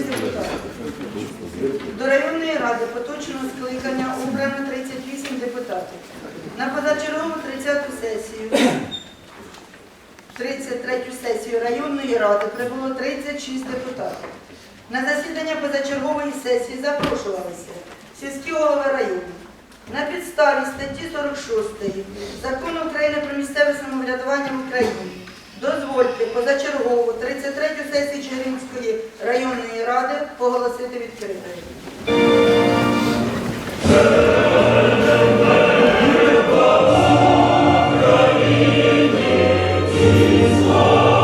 депутатів. До районної ради поточного скликання обрано 38 депутатів. На позачергову 30 сесію, 33 сесію районної ради прибуло 36 депутатів. На засідання позачергової сесії запрошувалися сільські голови району. На підставі статті 46 закону України про місцеве самоврядування в Україні позачергову 33 сесію Чигиринської районної ради поголосити відкритою. Ukraine, Jesus.